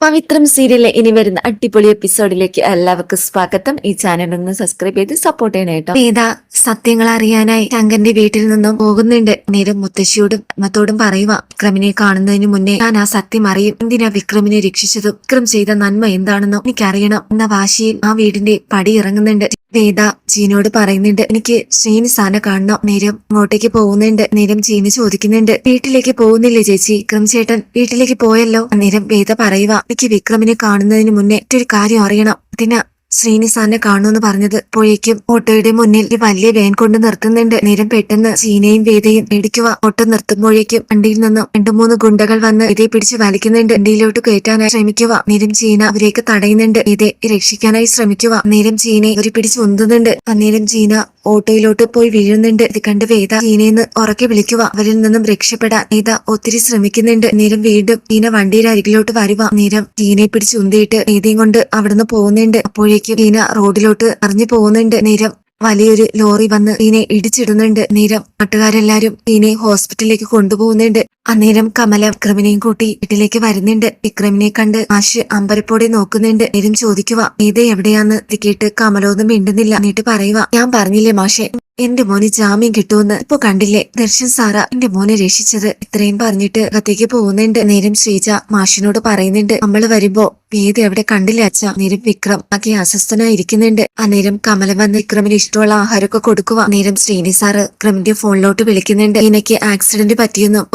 പവിത്രം സീരിയലിലെ ഇനി വരുന്ന അടിപൊളി എപ്പിസോഡിലേക്ക് എല്ലാവർക്കും സ്വാഗതം. ഈ ചാനൽ ഒന്ന് സബ്സ്ക്രൈബ് ചെയ്ത് സപ്പോർട്ട് ചെയ്യണം കേട്ടോ. സത്യങ്ങൾ അറിയാനായി ശങ്കന്റെ വീട്ടിൽ നിന്നും പോകുന്നുണ്ട്. നേരം മുത്തശ്ശിയോടും അമ്മത്തോടും പറയുക വിക്രമിനെ കാണുന്നതിന് മുന്നേ ഞാൻ ആ സത്യം അറിയും. എന്തിനാ വിക്രമിനെ രക്ഷിച്ചതും? വിക്രം ചെയ്ത നന്മ എന്താണെന്നോ എനിക്കറിയണം. എന്ന വാശിയിൽ ആ വീടിന്റെ പടി ഇറങ്ങുന്നുണ്ട്. വേദ ജീനോട് പറയുന്നുണ്ട് എനിക്ക് ശ്രീനി സാന കാണണം. നേരം അങ്ങോട്ടേക്ക് പോകുന്നുണ്ട്. നേരം ജീന് ചോദിക്കുന്നുണ്ട് വീട്ടിലേക്ക് പോകുന്നില്ലേ ചേച്ചി? വിക്രം ചേട്ടൻ വീട്ടിലേക്ക് പോയല്ലോ? നേരം വേദ പറയുക എനിക്ക് വിക്രമിനെ കാണുന്നതിന് മുന്നേ ഒരു കാര്യം അറിയണം. അതിന് ശ്രീനി സാറിനെ കാണുമെന്ന് പറഞ്ഞത് പോയേക്കും. ഓട്ടോയുടെ മുന്നിൽ ഈ വലിയ വേൻ കൊണ്ട് നിർത്തുന്നുണ്ട്. നേരം പെട്ടെന്ന് ചീനയും വേദയും ഇടിക്കുക ഓട്ടോ നിർത്തുമ്പോഴേക്കും വണ്ടിയിൽ നിന്നും രണ്ടു മൂന്ന് ഗുണ്ടകൾ വന്ന് ഇതേ പിടിച്ച് വലിക്കുന്നുണ്ട്. വണ്ടിയിലോട്ട് കയറ്റാനായി ശ്രമിക്കുക. നേരം ചീന അവരേക്ക് തടയുന്നുണ്ട്. ഇതെ രക്ഷിക്കാനായി ശ്രമിക്കുക. നേരം ചീനയെ ഒരു പിടിച്ച് ഉന്തുന്നുണ്ട്. അന്നേരം ചീന ഓട്ടോയിലോട്ട് പോയി വീഴുന്നുണ്ട്. ഇത് കണ്ട് വേദ ചീനയെന്ന് ഉറക്കെ വിളിക്കുക. അവരിൽ നിന്നും രക്ഷപ്പെടാൻ വേദ ഒത്തിരി ശ്രമിക്കുന്നുണ്ട്. നേരം വീണ്ടും ചീന വണ്ടിയുടെ അരികിലോട്ട് വരുക. നേരം ചീനയെ പിടിച്ച് ഉന്തിയിട്ട് വേദയും കൊണ്ട് അവിടുന്ന് പോകുന്നുണ്ട്. അപ്പോഴേക്കും ചീന റോഡിലോട്ട് അറിഞ്ഞു പോകുന്നുണ്ട് നേരം വലിയൊരു ലോറി വന്ന് ടീനെ ഇടിച്ചിടുന്നുണ്ട് നേരം നാട്ടുകാരെല്ലാരും ടീനെ ഹോസ്പിറ്റലിലേക്ക് കൊണ്ടുപോകുന്നുണ്ട്. അന്നേരം കമല വിക്രമിനെയും കൂട്ടി വീട്ടിലേക്ക് വരുന്നുണ്ട്. വിക്രമിനെ കണ്ട് ആശ് അമ്പരപ്പോടെ നോക്കുന്നുണ്ട്. നേരം ചോദിക്കുക ഇത് എവിടെയാന്ന്? ഇത് കേട്ട് കമലൊന്നും മിണ്ടുന്നില്ല. എന്നിട്ട് പറയുക ഞാൻ പറഞ്ഞില്ലേ മാഷെ എന്റെ മോന് ജാമ്യം കിട്ടുമെന്ന് ഇപ്പൊ കണ്ടില്ലേ? ദർശൻ സാറ എന്റെ മോനെ രക്ഷിച്ചത്. ഇത്രയും പറഞ്ഞിട്ട് അകത്തേക്ക് പോകുന്നുണ്ട്. നേരം ശ്രീജ മാഷിനോട് പറയുന്നുണ്ട് നമ്മൾ വരുമ്പോ വേദ എവിടെ കണ്ടില്ല അച്ഛ? നേരം വിക്രം ആകെ അസ്വസ്ഥനായിരിക്കുന്നുണ്ട്. അന്നേരം കമല വന്ന് വിക്രമിന് ഇഷ്ടമുള്ള ആഹാരമൊക്കെ കൊടുക്കുക. നേരം ശ്രീനി സാറ് വിക്രമിന്റെ ഫോണിലോട്ട് വിളിക്കുന്നുണ്ട്. എനിക്ക് ആക്സിഡന്റ് പറ്റിയെന്നും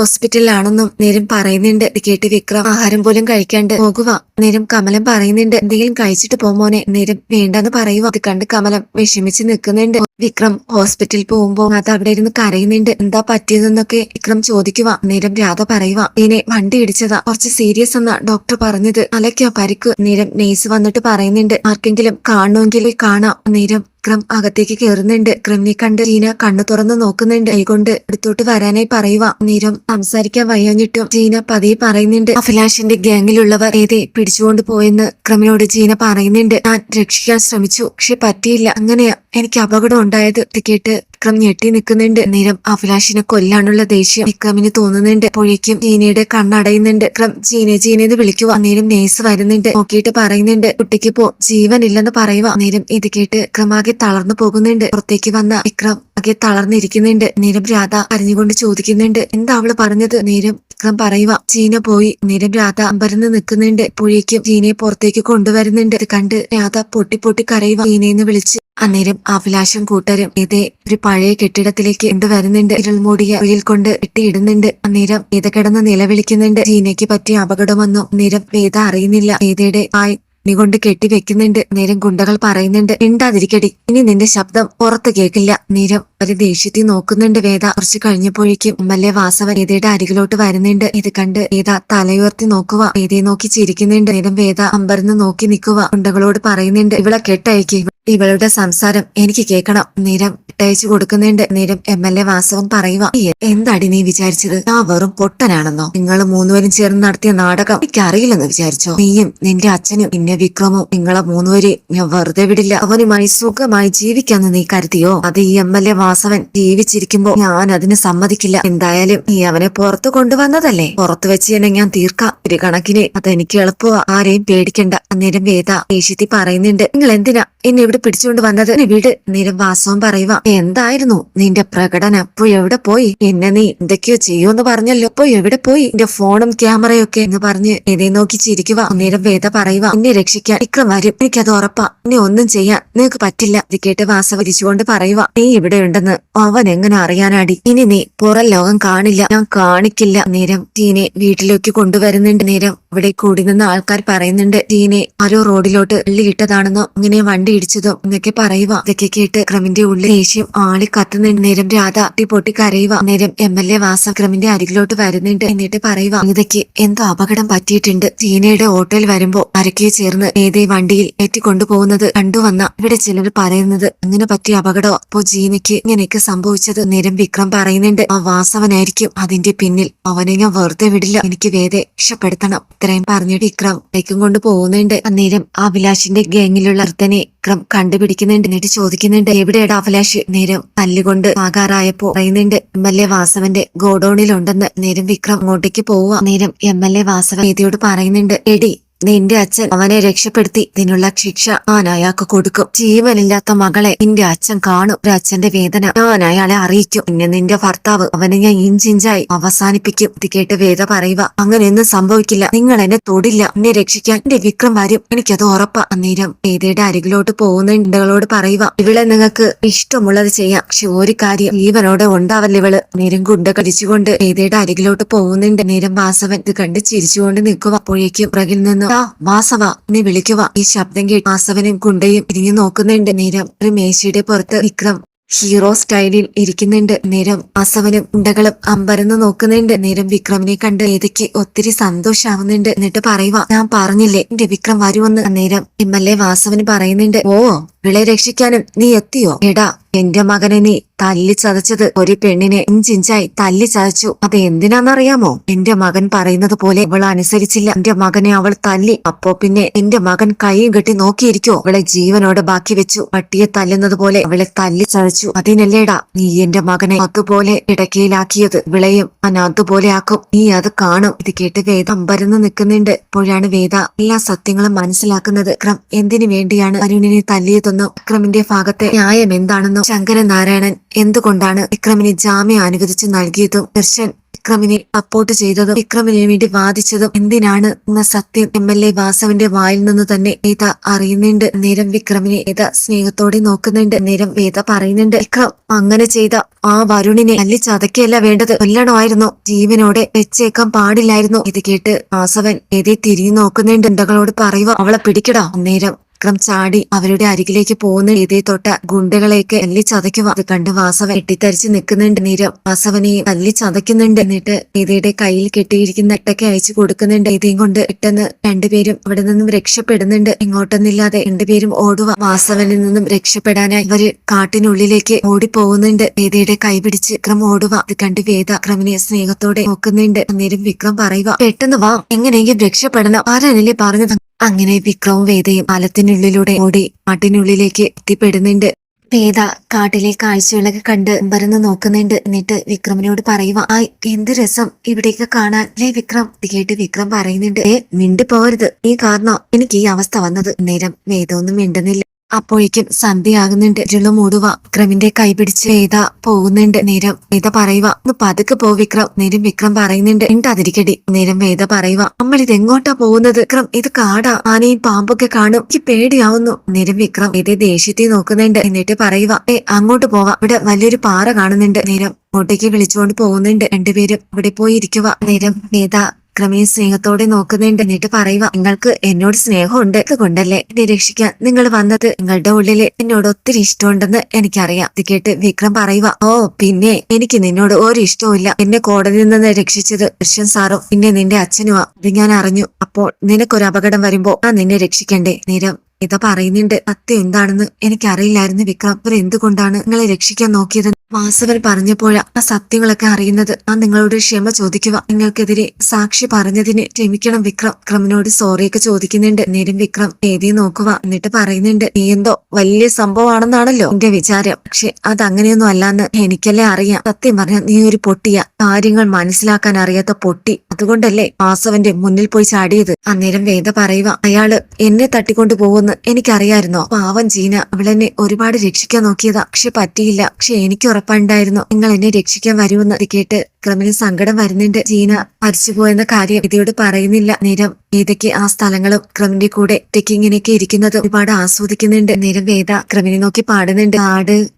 ഹോസ്പിറ്റലിലാണെന്നും നേരം പറയുന്നുണ്ട്. ഇത് കേട്ട് വിക്രം ആഹാരം പോലും കഴിക്കാണ്ട് പോകുക നേരം കമലം പറയുന്നുണ്ട്. എന്തെങ്കിലും കഴിച്ചിട്ട് പോമോനെ നേരം വേണ്ടെന്ന് പറയുക അത് കണ്ട് കമലം വിഷമിച്ച് നിൽക്കുന്നുണ്ട്. വിക്രം ഹോസ്പിറ്റലിൽ പോകുമ്പോ അത് അവിടെ ഇരുന്ന് കരയുന്നുണ്ട്. എന്താ പറ്റിയതെന്നൊക്കെ വിക്രം ചോദിക്കുക നേരം രാധ പറയുക ഇതിനെ വണ്ടി ഇടിച്ചതാ. കുറച്ച് സീരിയസ് എന്നാ ഡോക്ടർ പറഞ്ഞത്. അലക്കോ പരിക്ക്. നേരം നേഴ്സ് വന്നിട്ട് പറയുന്നുണ്ട്. ആർക്കെങ്കിലും കാണുമെങ്കിൽ കാണാം. നേരം വിക്രം അകത്തേക്ക് കയറുന്നുണ്ട് വിക്രമിനെ കണ്ട് ജീന കണ്ണു തുറന്ന് നോക്കുന്നുണ്ട്. കൈകൊണ്ട് അടുത്തോട്ട് വരാനായി പറയുക. നേരം സംസാരിക്കാൻ വയ്യാഞ്ഞിട്ടും ജീന പതിയെ പറയുന്നുണ്ട് അഭിലാഷിന്റെ ഗ്യാങ്ങിലുള്ളവർ ഏതെ പിടിച്ചുകൊണ്ട് പോയെന്ന് വിക്രമിനോട് ജീന പറയുന്നുണ്ട്. ഞാൻ രക്ഷിക്കാൻ ശ്രമിച്ചു പക്ഷെ പറ്റിയില്ല. അങ്ങനെയാ എനിക്ക് അപകടം ഉണ്ടായത്. കേട്ട് വിക്രം ഞെട്ടി നിൽക്കുന്നുണ്ട്. നേരം അഭിലാഷിനെ കൊല്ലാനുള്ള ദേഷ്യം വിക്രമിന് തോന്നുന്നുണ്ട്. അപ്പോഴേക്കും ജീനയുടെ കണ്ണടയുന്നുണ്ട്. വിക്രം ജീനെ എന്ന് വിളിക്കുക. അന്നേരം നേഴ്സ് വരുന്നുണ്ട്. നോക്കിയിട്ട് പറയുന്നുണ്ട് കുട്ടിക്ക് പോ ജീവനില്ലെന്ന് പറയുക. നേരം ഇത് കേട്ട് വിക്രമാകെ തളർന്നു പോകുന്നുണ്ട്. പുറത്തേക്ക് വന്ന വിക്രം ആകെ തളർന്നിരിക്കുന്നുണ്ട്. നേരം രാധ അറിഞ്ഞുകൊണ്ട് ചോദിക്കുന്നുണ്ട്. എന്താ അവൾ പറഞ്ഞത്? നേരം വിക്രം പറയുക. ചീന പോയി. നേരം രാധ അമ്പരന്ന് നിൽക്കുന്നുണ്ട്. പുഴയ്ക്കും ചീനയെ പുറത്തേക്ക് കൊണ്ടുവരുന്നുണ്ട്. ഇത് കണ്ട് രാധ പൊട്ടി പൊട്ടി കരയുക. ചീനയെന്ന് വിളിച്ച് അന്നേരം അഭിലാഷം കൂട്ടരും. ഇതേ ഒരു പഴയ കെട്ടിടത്തിലേക്ക് കൊണ്ടുവരുന്നുണ്ട് ഇരുൾ മൂടിയ ഉയിൽ കൊണ്ട് കെട്ടിയിടുന്നുണ്ട് അന്നേരം വേദ കിടന്ന് നിലവിളിക്കുന്നുണ്ട്. ചീനയ്ക്ക് പറ്റിയ അപകടമൊന്നും നിരം വേദ അറിയുന്നില്ല. വേദയുടെ ആയി കൊണ്ട് കെട്ടിവെക്കുന്നുണ്ട് നേരം ഗുണ്ടകൾ പറയുന്നുണ്ട്. ഇണ്ടാതിരിക്കടി ഇനി നിന്റെ ശബ്ദം പുറത്ത് കേൾക്കില്ല. നേരം ഒരു ദേഷ്യത്തിൽ നോക്കുന്നുണ്ട് വേദ. കുറച്ച് കഴിഞ്ഞപ്പോഴേക്കും എം എൽ എ വാസവൻ വേദയുടെ അരികിലോട്ട് വരുന്നുണ്ട്. ഇത് കണ്ട് വേദ തലയുയർത്തി നോക്കുക വേദയെ നോക്കി ചിരിക്കുന്നുണ്ട്. നേരം വേദ അമ്പരന്ന് നോക്കി നിൽക്കുക ഗുണ്ടകളോട് പറയുന്നുണ്ട്. ഇവിടെ കെട്ടയക്കി. ഇവളുടെ സംസാരം എനിക്ക് കേൾക്കണം. നിരം ഇട്ടയച്ചു കൊടുക്കുന്നുണ്ട്. നിരം എം എൽ എ വാസവൻ പറയുക എന്താടി നീ വിചാരിച്ചത്? ഞാൻ വെറും പൊട്ടനാണെന്നോ? നിങ്ങൾ മൂന്നുപേരും ചേർന്ന് നടത്തിയ നാടകം എനിക്ക് അറിയില്ലെന്ന് വിചാരിച്ചോ? നീയും നിന്റെ അച്ഛനും പിന്നെ വിക്രമും നിങ്ങളെ മൂന്നുപേരെ ഞാൻ വെറുതെ വിടില്ല. അവനുമായി സുഖമായി ജീവിക്കാന്ന് നീ കരുതിയോ? അത് ഈ എം എൽ എ വാസവൻ ജീവിച്ചിരിക്കുമ്പോ ഞാൻ അതിന് സമ്മതിക്കില്ല. എന്തായാലും നീ അവനെ പുറത്തു കൊണ്ടുവന്നതല്ലേ? പുറത്തു വെച്ച് തന്നെ ഞാൻ തീർക്കാം. ഒരു കണക്കിന് അതെനിക്ക് എളുപ്പമാ. ആരെയും പേടിക്കണ്ട. അന്നേരം വേദ ദേഷ്യത്തിൽ പറയുന്നുണ്ട്. നിങ്ങൾ എന്തിനാ? എന്നെ ഇവിടെ പിടിച്ചുകൊണ്ട് വന്നത്. വീട് നിരവാസവും പറയുക എന്തായിരുന്നു നിന്റെ പ്രകടനം? ഇപ്പൊ എവിടെ പോയി? എന്നെ നീ എന്തൊക്കെയോ എന്ന് പറഞ്ഞല്ലോ. ഇപ്പൊ എവിടെ പോയി? നിന്റെ ഫോണും ക്യാമറയും ഒക്കെ എന്ന് പറഞ്ഞ് എന്നെ നോക്കി ചിരിക്കുക നേരം വേദ പറയുക എന്നെ രക്ഷിക്കാൻ വിക്രം വരും. എനിക്കത് ഉറപ്പാ. ഇനി ഒന്നും ചെയ്യാൻ നിനക്ക് പറ്റില്ല. ഇത് കേട്ട് തിരിച്ചുകൊണ്ട് പറയുക നീ ഇവിടെ ഉണ്ടെന്ന് അവൻ എങ്ങനെ അറിയാനാടി? ഇനി നീ പുറം ലോകം കാണില്ല. ഞാൻ കാണിക്കില്ല. നേരം ടീനെ വീട്ടിലേക്ക് കൊണ്ടുവരുന്നുണ്ട്. നേരം അവിടെ കൂടി നിന്ന ആൾക്കാർ പറയുന്നുണ്ട് ടീനെ ആരോ റോഡിലോട്ട് തള്ളിയിട്ടതാണെന്നോ ഇങ്ങനെ വണ്ടി ഇടിച്ചതോ എന്നൊക്കെ പറയുക ഇതൊക്കെ കേട്ട് ക്രമിന്റെ ഉള്ളിൽ ദേഷ്യം ആളി കത്തുന്നുണ്ട്. നേരം രാധ പൊട്ടി കരയുക നേരം എം എൽ എ വാസ ക്രമിന്റെ അരികിലോട്ട് വരുന്നുണ്ട് എന്നിട്ട് പറയുക ഇതൊക്കെ എന്തോ അപകടം പറ്റിയിട്ടുണ്ട്. സീനയുടെ ഓട്ടോയിൽ വരുമ്പോ അരക്കെ ചേർന്ന് ഏതേ വണ്ടിയിൽ ഏറ്റിക്കൊണ്ടുപോകുന്നത് കണ്ടുവന്ന ഇവിടെ ചിലർ പറയുന്നത് അങ്ങനെ പറ്റിയ അപകടോ? അപ്പോ ജീനയ്ക്ക് ഇങ്ങനെയൊക്കെ സംഭവിച്ചത്? നേരം വിക്രം പറയുന്നുണ്ട് ആ വാസവനായിരിക്കും അതിന്റെ പിന്നിൽ അവനെ ഞാൻ വെറുതെ വിടില്ല. എനിക്ക് വേദന രക്ഷപ്പെടുത്തണം. ഇത്രയും പറഞ്ഞിട്ട് വിക്രം ബൈക്കും കൊണ്ട് പോകുന്നുണ്ട്. അന്നേരം അഭിലാഷിന്റെ ഗാങ്ങിലുള്ള ഒരുത്തനെ വിക്രം കണ്ടുപിടിക്കുന്നുണ്ട് എന്നിട്ട് ചോദിക്കുന്നുണ്ട് എവിടെയാടാ അഭിലാഷ്? നേരം തല്ലുകൊണ്ട് ആകാറായപ്പോ പറയുന്നുണ്ട് എം എൽ എ വാസവന്റെ ഗോഡൌണിലുണ്ടെന്ന്. നേരം വിക്രം അങ്ങോട്ടേക്ക് പോവുക. നേരം എം എൽ എ വാസവൻ വേദിയോട് പറയുന്നുണ്ട് എടി നിന്റെ അച്ഛൻ അവനെ രക്ഷപ്പെടുത്തി ഇതിനുള്ള ശിക്ഷ ഞാൻ അയാൾക്ക് കൊടുക്കും. ജീവനില്ലാത്ത മകളെ നിന്റെ അച്ഛൻ കാണും. ഒരു അച്ഛന്റെ വേദന ഞാൻ അയാളെ അറിയിക്കും. പിന്നെ നിന്റെ ഭർത്താവ് അവനെ ഞാൻ ഇഞ്ചിഞ്ചായി അവസാനിപ്പിക്കും. ഇത് കേട്ട് വേദ പറയുക അങ്ങനെയൊന്നും സംഭവിക്കില്ല. നിങ്ങൾ എന്നെ തൊടില്ല. എന്നെ രക്ഷിക്കാൻ എന്റെ വിക്രം വരും. എനിക്കത് ഉറപ്പാ. അന്നേരം വേദയുടെ അരികിലോട്ട് പോകുന്ന ഇണ്ടകളോട് പറയുക ഇവളെ നിങ്ങൾക്ക് ഇഷ്ടമുള്ളത് ചെയ്യാം. പക്ഷെ ഒരു കാര്യം ജീവനോടെ ഉണ്ടാവല്ല ഇവൾ? നേരം ഗുണ്ട കടിച്ചുകൊണ്ട് വേദയുടെ അരികിലോട്ട് പോകുന്നുണ്ട് നേരം വാസവൻ ഇത് കണ്ട് ചിരിച്ചുകൊണ്ട് നിൽക്കും അപ്പോഴേക്കും പുറകിൽ നിന്ന് "ദാ, വാസവ നീ വിളിക്കുക ഈ ശബ്ദം കേട്ട് വാസവനും ഗുണ്ടയും തിരിഞ്ഞു നോക്കുന്നുണ്ട്. നേരം ഒരു മേശയുടെ പുറത്ത് വിക്രം ഹീറോ സ്റ്റൈലിൽ ഇരിക്കുന്നുണ്ട്. നേരം വാസവനും ഉണ്ടകളും അമ്പരന്ന് നോക്കുന്നുണ്ട്. നേരം വിക്രമിനെ കണ്ട് ഏതൊക്കെ ഒത്തിരി സന്തോഷാവുന്നുണ്ട്. എന്നിട്ട് പറയുക ഞാൻ പറഞ്ഞില്ലേ എന്റെ വിക്രം വരുമെന്ന്. നേരം എം എൽ എ വാസവന് പറയുന്നുണ്ട്. ഓ വിളെ രക്ഷിക്കാനും നീ എത്തിയോ? എടാ എന്റെ മകനെ നീ തല്ലി ചതച്ചത് ഒരു പെണ്ണിനെ ഇഞ്ചിഞ്ചായി തല്ലി ചതച്ചു. അത് എന്തിനാന്നറിയാമോ എന്റെ മകൻ പറയുന്നത് പോലെ അവൾ അനുസരിച്ചില്ല. എന്റെ മകനെ അവൾ തല്ലി. അപ്പോ പിന്നെ എന്റെ മകൻ കൈയും കെട്ടി നോക്കിയിരിക്കോ? അവളെ ജീവനോടെ ബാക്കി വെച്ചു. പട്ടിയെ തല്ലുന്നത് പോലെ അവളെ തല്ലി ചതച്ചു. അതിനല്ലേടാ നീ എന്റെ മകനെ അതുപോലെ ഇടക്കയിലാക്കിയത് വിളയും ഞാൻ അതുപോലെ ആക്കും. നീ അത് കാണും. ഇത് കേട്ട് വേദ അമ്പരന്ന് നിൽക്കുന്നുണ്ട്. അപ്പോഴാണ് വേദ എല്ലാ സത്യങ്ങളും മനസ്സിലാക്കുന്നത്. ക്രം എന്തിനു വേണ്ടിയാണ് അരുണിനെ തല്ലിയതെന്നും വിക്രമിന്റെ ഭാഗത്തെ ന്യായം എന്താണെന്നും ശങ്കരനാരായണൻ എന്തുകൊണ്ടാണ് വിക്രമിന് ജാമ്യം അനുവദിച്ചു നൽകിയതും ദർശൻ വിക്രമിനെ സപ്പോർട്ട് ചെയ്തതും വിക്രമിന് വേണ്ടി വാദിച്ചതും എന്തിനാണ് എന്ന സത്യം എം എൽ എ വാസവിന്റെ വായിൽ നിന്ന് തന്നെ വേദ അറിയുന്നുണ്ട്. നേരം വിക്രമിനെ വേദ സ്നേഹത്തോടെ നോക്കുന്നുണ്ട്. നേരം വേദ പറയുന്നുണ്ട് വിക്രം അങ്ങനെ ചെയ്ത ആ വരുണിനെ ചതക്കല്ല വേണ്ടത്. കൊല്ലണമായിരുന്നു. ജീവനോടെ വെച്ചേക്കാൻ പാടില്ലായിരുന്നു. ഇത് കേട്ട് വാസവൻ വേദയെ തിരിഞ്ഞു നോക്കുന്നുണ്ട്. എന്തകളോട് പറയുക അവളെ പിടിക്കടാ. നേരം വിക്രം ചാടി അവരുടെ അരികിലേക്ക് പോകുന്ന രീതിയിൽ തൊട്ട ഗുണ്ടകളെയൊക്കെ തല്ലി ചതയ്ക്കുക. അത് കണ്ട് വാസവൻ എട്ടിത്തരിച്ച് നിൽക്കുന്നുണ്ട്. നീരം വാസവനെയും തല്ലി ചതയ്ക്കുന്നുണ്ട്. എന്നിട്ട് ഇതയുടെ കയ്യിൽ കെട്ടിയിരിക്കുന്ന എട്ടൊക്കെ അയച്ചു കൊടുക്കുന്നുണ്ട്. ഇതേം കൊണ്ട് പെട്ടെന്ന് രണ്ടുപേരും അവിടെ നിന്നും രക്ഷപ്പെടുന്നുണ്ട്. ഇങ്ങോട്ടൊന്നില്ലാതെ രണ്ടുപേരും ഓടുക. വാസവനിൽ നിന്നും രക്ഷപ്പെടാനായി ഇവർ കാട്ടിനുള്ളിലേക്ക് ഓടിപ്പോകുന്നുണ്ട്. വേദയുടെ കൈ പിടിച്ച് വിക്രം ഓടുക. ഇത് കണ്ട് വേദ വിക്രമിനെ സ്നേഹത്തോടെ നോക്കുന്നുണ്ട്. അന്നേരം വിക്രം പറയുക പെട്ടെന്ന് വാ. എങ്ങനെയെങ്കിലും രക്ഷപ്പെടണം. ആരാണല്ലേ പറഞ്ഞത്? അങ്ങനെ വിക്രവും വേദയും പാലത്തിനുള്ളിലൂടെ ഓടി കാട്ടിനുള്ളിലേക്ക് എത്തിപ്പെടുന്നുണ്ട്. വേദ കാട്ടിലെ കാഴ്ചകളൊക്കെ കണ്ട് പരന്ന് നോക്കുന്നുണ്ട്. എന്നിട്ട് വിക്രമിനോട് പറയുക ആ എന്ത് രസം ഇവിടേക്ക് കാണാൻ? അല്ലേ വിക്രം ഇത് കേട്ട് വിക്രം പറയുന്നുണ്ട് ഏ മിണ്ടി പോരുത് ഈ കാരണം? എനിക്ക് ഈ അവസ്ഥ വന്നത്? നേരം വേദമൊന്നും മിണ്ടുന്നില്ല. അപ്പോഴേക്കും സന്ധ്യയാകുന്നുണ്ട്. ഇരുൾ മൂടുക വിക്രമിന്റെ കൈ പിടിച്ച് വേദ പോകുന്നുണ്ട്. നേരം വേദ പറയുക ഒന്ന് പതുക്കെ പോ വിക്രം. നേരം വിക്രം പറയുന്നുണ്ട്. ഉണ്ടാതിരിക്കടി നേരം വേദ പറയുക നമ്മൾ ഇത് എങ്ങോട്ടാ പോകുന്നത്? വിക്രം ഇത് കാടാ. ആനയും പാമ്പൊക്കെ കാണും. എനിക്ക് പേടിയാവുന്നു. നേരം വിക്രം വേദ ദേഷ്യത്തെ നോക്കുന്നുണ്ട്. എന്നിട്ട് പറയുക ഏ അങ്ങോട്ട് പോവാം. ഇവിടെ വലിയൊരു പാറ കാണുന്നുണ്ട്. നേരം അങ്ങോട്ടേക്ക് വിളിച്ചുകൊണ്ട് പോകുന്നുണ്ട്. രണ്ടുപേരും ഇവിടെ പോയി ഇരിക്കുക നേരം വേദ വിക്രമിനെ സ്നേഹത്തോടെ നോക്കുന്നുണ്ട്. എന്നിട്ട് പറയുക നിങ്ങൾക്ക് എന്നോട് സ്നേഹമുണ്ട്. അതുകൊണ്ടല്ലേ എന്നെ രക്ഷിക്കാൻ നിങ്ങൾ വന്നത്? നിങ്ങളുടെ ഉള്ളിൽ എന്നോട് ഒത്തിരി ഇഷ്ടമുണ്ടെന്ന് എനിക്കറിയാം. ഇത് കേട്ട് വിക്രം പറയുക ഓ പിന്നെ എനിക്ക് നിന്നോട് ഒരു ഇഷ്ടവുമില്ല. എന്നെ കോടതിയിൽ നിന്ന് രക്ഷിച്ചത് ദർശൻ സാറും പിന്നെ നിന്റെ അച്ഛനുമാ. അത് ഞാൻ അറിഞ്ഞു. അപ്പോൾ നിനക്കൊരു അപകടം വരുമ്പോ ആ നിന്നെ രക്ഷിക്കണ്ടേ? നേരം ഇതാ പറയുന്നുണ്ട്. സത്യം എന്താണെന്ന് എനിക്കറിയില്ലായിരുന്നു വിക്രം. അവർ എന്തുകൊണ്ടാണ് നിങ്ങളെ രക്ഷിക്കാൻ നോക്കിയത്? വാസവൻ പറഞ്ഞപ്പോഴാ ആ സത്യങ്ങളൊക്കെ അറിയുന്നത്. ആ നിങ്ങളോട് ക്ഷമ ചോദിക്കുക. നിങ്ങൾക്കെതിരെ സാക്ഷി പറഞ്ഞതിന് ക്ഷമിക്കണം വിക്രം. വിക്രമിനോട് സോറിയൊക്കെ ചോദിക്കുന്നുണ്ട്. നേരം വിക്രം എഴുതി നോക്കുക. എന്നിട്ട് പറയുന്നുണ്ട് നീ എന്തോ വലിയ സംഭവമാണെന്നാണല്ലോ എന്റെ വിചാരം. പക്ഷെ അത് അങ്ങനെയൊന്നും അല്ലാന്ന് എനിക്കല്ലേ അറിയാം. സത്യം പറഞ്ഞ നീ ഒരു പൊട്ടിയ. കാര്യങ്ങൾ മനസ്സിലാക്കാൻ അറിയാത്ത പൊട്ടി. അതുകൊണ്ടല്ലേ വാസവന്റെ മുന്നിൽ പോയി ചാടിയത്. അന്നേരം വേദ പറയുക അയാൾ എന്നെ തട്ടിക്കൊണ്ടു പോകുമെന്ന് എനിക്കറിയായിരുന്നോ? പാവം ജീന. അവളെന്നെ ഒരുപാട് രക്ഷിക്കാൻ നോക്കിയതാ. പക്ഷെ പറ്റിയില്ല. പക്ഷെ എനിക്ക് ഉറപ്പുണ്ടായിരുന്നു. നിങ്ങൾ എന്നെ രക്ഷിക്കാൻ വരുമെന്ന് കേട്ട് ക്രമിന് സങ്കടം വരുന്നുണ്ട്. ജീന മരിച്ചുപോയെന്ന കാര്യം ഇതിയോട് പറയുന്നില്ല. നേരം വേദയ്ക്ക് ആ സ്ഥലങ്ങളും ക്രമിന്റെ കൂടെ ഒറ്റയ്ക്ക് ഇങ്ങനെയൊക്കെ ഇരിക്കുന്നത് ഒരുപാട് ആസ്വദിക്കുന്നുണ്ട്. നേരം വേദ ക്രമിനെ നോക്കി പാടുന്നുണ്ട്. കറുത്ത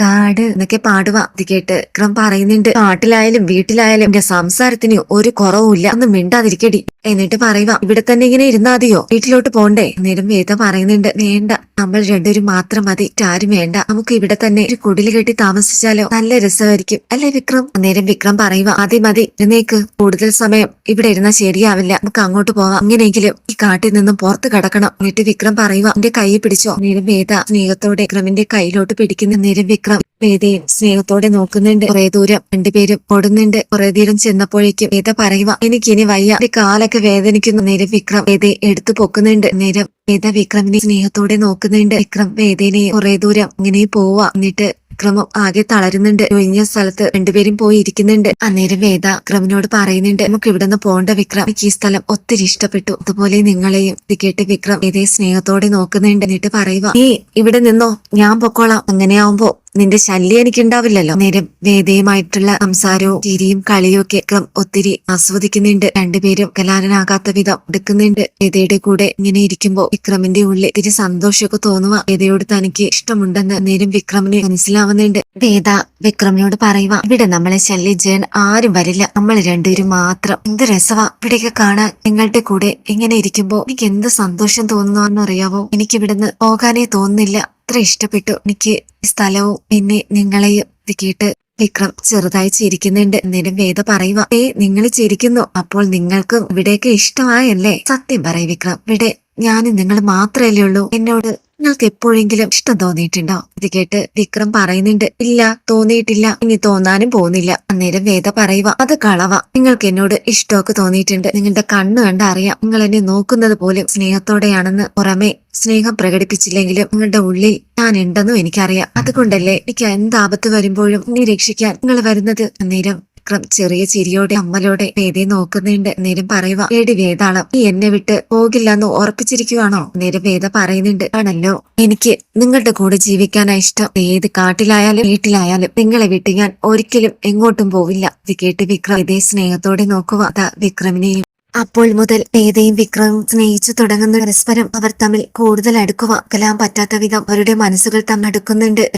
കാട് എന്നൊക്കെ പാടുക അത് കേട്ട് ക്രം പറയുന്നുണ്ട് കാട്ടിലായാലും വീട്ടിലായാലും എന്റെ സംസാരത്തിന് ഒരു കുറവുമില്ല. ഒന്ന് മിണ്ടാതിരിക്കടി. എന്നിട്ട് പറയുക ഇവിടെ തന്നെ ഇങ്ങനെ ഇരുന്നാ മതിയോ? വീട്ടിലോട്ട് പോണ്ടേ? നേരം വേദ പറയുന്നുണ്ട് വേണ്ട. നമ്മൾ രണ്ടുപേരും മാത്രം മതി. ആരും വേണ്ട. നമുക്ക് ഇവിടെ തന്നെ ഒരു കുടിൽ കെട്ടി താമസിച്ചാലോ? നല്ല രസമായിരിക്കും. അല്ലേ വിക്രം? അന്നേരം വിക്രം പറയുക മതി മതി. ഇരുന്നേക്ക് കൂടുതൽ സമയം ഇവിടെ ഇരുന്നാൽ ശരിയാവില്ല. നമുക്ക് അങ്ങോട്ട് പോവാം. അങ്ങനെയെങ്കിലും ഈ കാട്ടിൽ നിന്നും പുറത്ത് കടക്കണം. എന്നിട്ട് വിക്രം പറയുക എന്റെ കൈ പിടിച്ചോ? നേരം വേദ സ്നേഹത്തോടെ വിക്രമിന്റെ കയ്യിലോട്ട് പിടിക്കുന്ന. നേരം വിക്രം വേദയും സ്നേഹത്തോടെ നോക്കുന്നുണ്ട്. കുറെ ദൂരം രണ്ടുപേരും ഓടുന്നുണ്ട്. കുറെ ദൂരം ചെന്നപ്പോഴേക്കും വേദ പറയുക എനിക്കിനി വയ്യ. എന്റെ കാലൊക്കെ വേദനിക്കുന്ന. നേരം വിക്രം വേദയെ എടുത്തു പൊക്കുന്നുണ്ട്. നേരം വേദ വിക്രമിനെ സ്നേഹത്തോടെ നോക്കുന്നുണ്ട്. വിക്രം വേദനെ കുറെ ദൂരം ഇങ്ങനെ പോവാ. എന്നിട്ട് വിക്രമം ആകെ തളരുന്നുണ്ട്. ഒഴിഞ്ഞ സ്ഥലത്ത് രണ്ടുപേരും പോയി ഇരിക്കുന്നുണ്ട്. അന്നേരം വേദ വിക്രമിനോട് പറയുന്നുണ്ട് നമുക്ക് ഇവിടെ നിന്ന് പോണ്ട വിക്രം. എനിക്ക് ഈ സ്ഥലം ഒത്തിരി ഇഷ്ടപ്പെട്ടു. അതുപോലെ നിങ്ങളെയും ഇത് കേട്ട് വിക്രം ഇതേ സ്നേഹത്തോടെ നോക്കുന്നുണ്ട്. എന്നിട്ട് പറയുക നീ ഇവിടെ നിന്നോ? ഞാൻ പൊക്കോളാം. അങ്ങനെയാവുമ്പോ നിന്റെ ശല്യം എനിക്കുണ്ടാവില്ലല്ലോ. നേരം വേദയുമായിട്ടുള്ള സംസാരവും ചിരിയും കളിയും ഒക്കെ ഒത്തിരി ആസ്വദിക്കുന്നുണ്ട്. രണ്ടുപേരും കലാരനാകാത്ത വിധം എടുക്കുന്നുണ്ട്. വേദയുടെ കൂടെ ഇങ്ങനെ ഇരിക്കുമ്പോ വിക്രമിന്റെ ഉള്ളിൽ ഇത്തിരി സന്തോഷമൊക്കെ തോന്നുക വേദയോട് തനിക്ക് ഇഷ്ടമുണ്ടെന്ന് നേരം വിക്രമിന് മനസ്സിലാവുന്നുണ്ട്. വേദ വിക്രമിനോട് പറയുക ഇവിടെ നമ്മളെ ശല്യം ചെയ്യാൻ ആരും വരില്ല. നമ്മൾ രണ്ടുപേരും മാത്രം. എന്ത് രസവാ ഇവിടെയൊക്കെ കാണാൻ. നിങ്ങളുടെ കൂടെ ഇങ്ങനെ ഇരിക്കുമ്പോ എനിക്ക് എന്ത് സന്തോഷം തോന്നുന്നു എനിക്ക് ഇവിടുന്ന് പോകാനേ തോന്നുന്നില്ല. അത്ര ഇഷ്ടപ്പെട്ടു. എനിക്ക് സ്ഥലവും പിന്നെ നിങ്ങളെയും ഇത് കേട്ട് വിക്രം ചെറുതായി ചിരിക്കുന്നുണ്ട്. എന്നേരം വേദ പറയുക ഏ നിങ്ങൾ ചിരിക്കുന്നു. അപ്പോൾ നിങ്ങൾക്കും ഇവിടെയൊക്കെ ഇഷ്ടമായല്ലേ? സത്യം പറയും വിക്രം. ഇവിടെ ഞാനും നിങ്ങൾ മാത്രമല്ലേ ഉള്ളൂ. എന്നോട് നിങ്ങൾക്ക് എപ്പോഴെങ്കിലും ഇഷ്ടം തോന്നിയിട്ടുണ്ടോ? ഇത് കേട്ട് വിക്രം പറയുന്നുണ്ട് ഇല്ല തോന്നിയിട്ടില്ല. ഇനി തോന്നാനും പോകുന്നില്ല. അന്നേരം വേദ പറയുക അത് കളവ. നിങ്ങൾക്ക് എന്നോട് ഇഷ്ടമൊക്കെ തോന്നിയിട്ടുണ്ട്. നിങ്ങളുടെ കണ്ണ് കണ്ട് അറിയാം നിങ്ങൾ എന്നെ നോക്കുന്നത് പോലും സ്നേഹത്തോടെയാണെന്ന്. പുറമെ സ്നേഹം പ്രകടിപ്പിച്ചില്ലെങ്കിലും നിങ്ങളുടെ ഉള്ളിൽ ഞാൻ ഉണ്ടെന്നും എനിക്കറിയാം. അതുകൊണ്ടല്ലേ എനിക്ക് എന്താപത്ത് വരുമ്പോഴും നീ രക്ഷിക്കാൻ നിങ്ങൾ വരുന്നത്? അന്നേരം വിക്രം ചെറിയ ചിരിയോടെ അമ്മലോടെ വേദയെ നോക്കുന്നുണ്ട്. നേരം പറയുക ഏടി വേദാളം നീ എന്നെ വിട്ട് പോകില്ലെന്ന് ഉറപ്പിച്ചിരിക്കുവാണോ? നേരം വേദ പറയുന്നുണ്ട്. ആണല്ലോ. എനിക്ക് നിങ്ങളുടെ കൂടെ ജീവിക്കാനാ ഇഷ്ടം. ഏത് കാട്ടിലായാലും വീട്ടിലായാലും നിങ്ങളെ വിട്ട് ഞാൻ ഒരിക്കലും എങ്ങോട്ടും പോവില്ല. ഇത് കേട്ട് വിക്രം ഇതേ സ്നേഹത്തോടെ നോക്കുക അതാ വിക്രമിനെയും അപ്പോൾ മുതൽ വേദയും വിക്രമും സ്നേഹിച്ചു തുടങ്ങുന്ന പരസ്പരം അവർ തമ്മിൽ കൂടുതൽ അടുക്കുക കലാൻ പറ്റാത്ത വിധം അവരുടെ മനസ്സുകൾ തമ്മിൽ അടുക്കുന്നുണ്ട്.